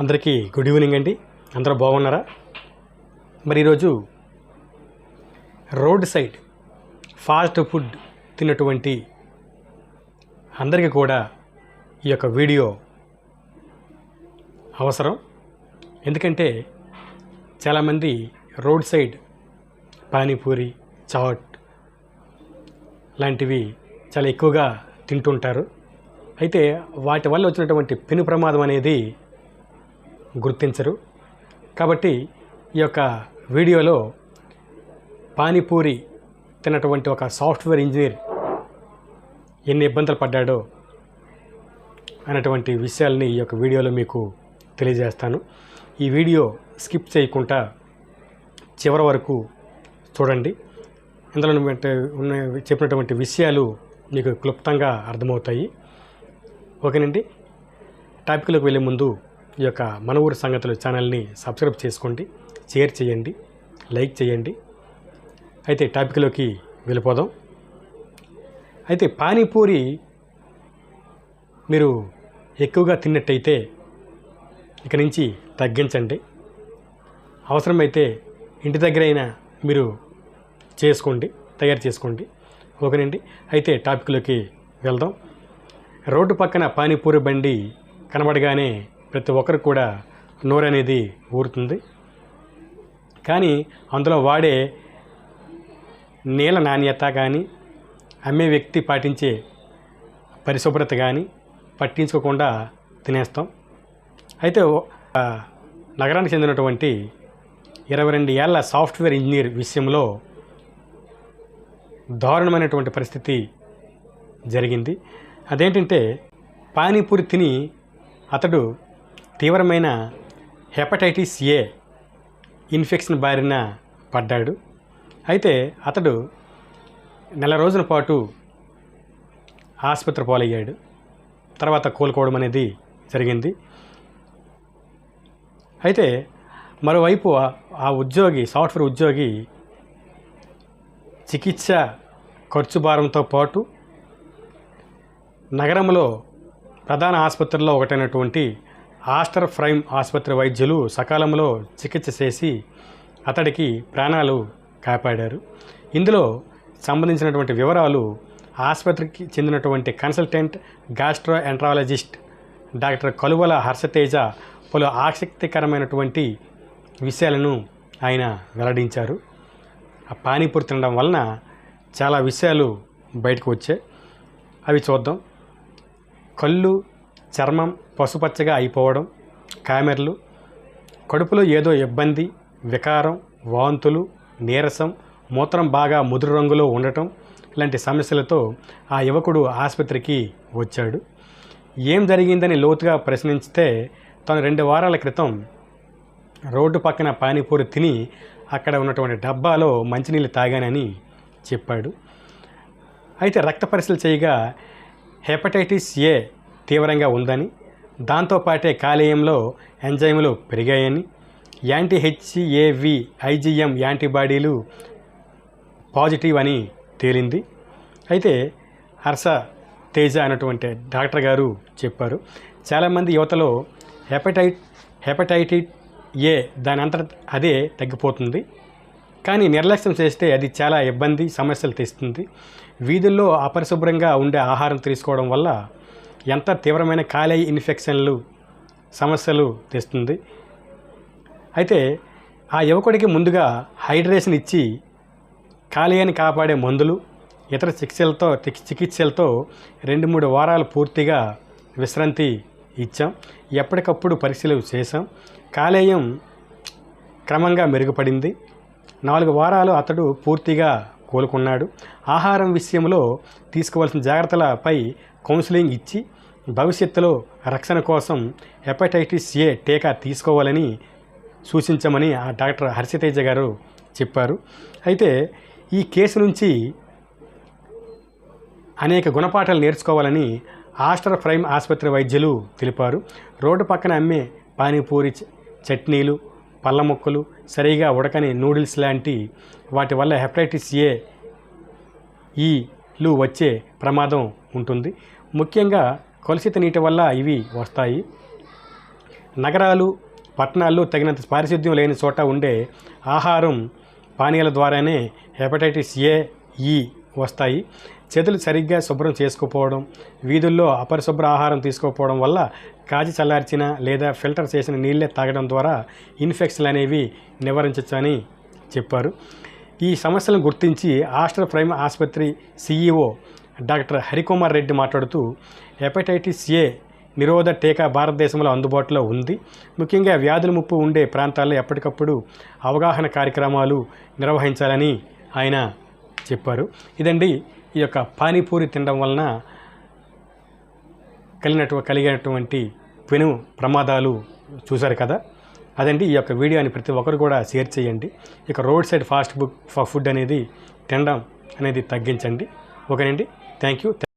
అందరికీ good evening అండి. అందరూ బాగున్నారా? మరి ఈరోజు రోడ్ సైడ్ ఫాస్ట్ ఫుడ్ తిన్నటువంటి అందరికీ కూడా ఈ యొక్క వీడియో అవసరం. ఎందుకంటే చాలామంది రోడ్ సైడ్ పానీపూరి చాట్ లాంటివి చాలా ఎక్కువగా తింటుంటారు. అయితే వాటి వల్ల వచ్చినటువంటి పెను ప్రమాదం అనేది గుర్తించరు. కాబట్టి ఈ యొక్క వీడియోలో పానీపూరి తినటువంటి ఒక సాఫ్ట్వేర్ ఇంజనీర్ ఎన్ని ఇబ్బందులు పడ్డాడో అనేటువంటి విషయాల్ని ఈ యొక్క వీడియోలో మీకు తెలియజేస్తాను. ఈ వీడియో స్కిప్ చేయకుండా చివరి వరకు చూడండి. ఇందులో ఉన్న చెప్పినటువంటి విషయాలు మీకు క్లుప్తంగా అర్థమవుతాయి. ఓకేనండి? టాపిక్లోకి వెళ్ళే ముందు ఈ యొక్క మన ఊరి సంగతులు ఛానల్ని సబ్స్క్రైబ్ చేసుకోండి షేర్ చేయండి లైక్ చేయండి. అయితే టాపిక్లోకి వెళ్ళిపోదాం. అయితే పానీపూరి మీరు ఎక్కువగా తిన్నట్టయితే ఇక నుంచి తగ్గించండి. అవసరమైతే ఇంటి దగ్గరైనా మీరు చేసుకోండి తయారు చేసుకోండి. ఓకేనండి? అయితే టాపిక్లోకి వెళ్దాం. రోడ్డు పక్కన పానీపూరి బండి కనబడగానే ప్రతి ఒక్కరు కూడా నోరు అనేది ఊరుతుంది. కానీ అందులో వాడే నీళ్ళ నాణ్యత కానీ అమ్మే వ్యక్తి పాటించే పరిశుభ్రత కానీ పట్టించుకోకుండా తినేస్తాం. అయితే నగరానికి చెందినటువంటి ఇరవై రెండు ఏళ్ళ సాఫ్ట్వేర్ ఇంజనీర్ విషయంలో దారుణమైనటువంటి పరిస్థితి జరిగింది. అదేంటంటే పానీపూరి తిని అతడు తీవ్రమైన హెపటైటిస్ ఏ ఇన్ఫెక్షన్ బారిన పడ్డాడు. అయితే అతడు నెల రోజుల పాటు ఆసుపత్రి పాలయ్యాడు. తర్వాత కోలుకోవడం అనేది జరిగింది. అయితే మరోవైపు ఆ- ఉద్యోగి సాఫ్ట్వేర్ ఉద్యోగి చికిత్స ఖర్చు భారంతో పాటు నగరంలో ప్రధాన ఆసుపత్రుల్లో ఒకటైనటువంటి ఆస్టర్ ఫ్రైమ్ ఆసుపత్రి వైద్యులు సకాలంలో చికిత్స చేసి అతడికి ప్రాణాలు కాపాడారు. ఇందులో సంబంధించినటువంటి వివరాలు ఆసుపత్రికి చెందినటువంటి consultant gastroenterologist doctor Kaluvala Harshateja పలు ఆసక్తికరమైనటువంటి విషయాలను ఆయన వెల్లడించారు. ఆ పానీపూరి తినడం వలన చాలా విషయాలు బయటకు వచ్చాయి. అవి చూద్దాం. కళ్ళు చర్మం పసుపచ్చగా అయిపోవడం కామెర్లు కడుపులో ఏదో ఇబ్బంది వికారం వాంతులు నీరసం మూత్రం బాగా ముదురు రంగులో ఉండటం ఇలాంటి సమస్యలతో ఆ యువకుడు ఆసుపత్రికి వచ్చాడు. ఏం జరిగిందని లోతుగా ప్రశ్నించితే తను రెండు వారాల క్రితం రోడ్డు పక్కన పానీపూరి తిని అక్కడ ఉన్నటువంటి డబ్బాలో మంచినీళ్ళు తాగానని చెప్పాడు. అయితే రక్త పరీక్షలు చేయగా హెపటైటిస్ ఏ తీవ్రంగా ఉందని దాంతోపాటే కాలేయంలో ఎంజైములు పెరిగాయని యాంటీ హెచ్సిఏవి ఐజిఎం యాంటీబాడీలు పాజిటివ్ అని తేలింది. అయితే హర్ష తేజ అనేటువంటి డాక్టర్ గారు చెప్పారు చాలామంది యువతలో హెపటైట్ హెపటైటిట్ ఏ దాని అంతట అదే తగ్గిపోతుంది. కానీ నిర్లక్ష్యం చేస్తే అది చాలా ఇబ్బంది సమస్యలు తెస్తుంది. వీధుల్లో అపరిశుభ్రంగా ఉండే ఆహారం తీసుకోవడం వల్ల ఎంత తీవ్రమైన కాలేయ ఇన్ఫెక్షన్లు సమస్యలు తెస్తుంది. అయితే ఆ యువకుడికి ముందుగా హైడ్రేషన్ ఇచ్చి కాలేయాన్ని కాపాడే మందులు ఇతర చికిత్సలతో చికిత్సలతో రెండు మూడు వారాలు పూర్తిగా విశ్రాంతి ఇచ్చాం. ఎప్పటికప్పుడు పరీక్షలు చేశాం. కాలేయం క్రమంగా మెరుగుపడింది. నాలుగు వారాలు అతడు పూర్తిగా కోలుకున్నాడు. ఆహారం విషయంలో తీసుకోవాల్సిన జాగ్రత్తలపై కౌన్సిలింగ్ ఇచ్చి భవిష్యత్తులో రక్షణ కోసం హెపటైటిస్ ఏ టీకా తీసుకోవాలని సూచించమని ఆ డాక్టర్ హర్షతేజ గారు చెప్పారు. అయితే ఈ కేసు నుంచి అనేక గుణపాఠాలు నేర్చుకోవాలని ఆస్టర్ ఫ్రైమ్ ఆసుపత్రి వైద్యులు తెలిపారు. రోడ్డు పక్కన అమ్మే పానీపూరి చట్నీలు పళ్ళ ముక్కలు సరిగా ఉడకని నూడిల్స్ లాంటి వాటి వల్ల హెపటైటిస్ ఏ ఈలు వచ్చే ప్రమాదం ఉంటుంది. ముఖ్యంగా కలుషిత నీటి వల్ల ఇవి వస్తాయి. నగరాలు పట్టణాల్లో తగినంత పారిశుద్ధ్యం లేని చోట ఉండే ఆహారం పానీయాల ద్వారానే హెపటైటిస్ ఏ ఈ వస్తాయి. చేతులు సరిగ్గా శుభ్రం చేసుకోకపోవడం వీధుల్లో అపరిశుభ్ర ఆహారం తీసుకోకపోవడం వల్ల కాచి చల్లార్చిన లేదా ఫిల్టర్ చేసిన నీళ్ళే తాగడం ద్వారా ఇన్ఫెక్షన్లు అనేవి నివారించవచ్చని చెప్పారు. ఈ సమస్యలను గుర్తించి ఆస్టర్ ప్రైమ్ ఆసుపత్రి సీఈఓ డాక్టర్ హరికుమార్ రెడ్డి మాట్లాడుతూ హెపటైటిస్ ఏ నిరోధ టీకా భారతదేశంలో అందుబాటులో ఉంది. ముఖ్యంగా వ్యాధుల ముప్పు ఉండే ప్రాంతాల్లో ఎప్పటికప్పుడు అవగాహన కార్యక్రమాలు నిర్వహించాలని ఆయన చెప్పారు. ఇదండి ఈ యొక్క పానీపూరి తినడం వలన కలిగినటు కలిగినటువంటి పెను ప్రమాదాలు చూశారు కదా? అదండి ఈ యొక్క వీడియోని ప్రతి ఒక్కరు కూడా షేర్ చేయండి. ఇక road side fast book food అనేది తినడం అనేది తగ్గించండి. ఓకేనండి? Thank you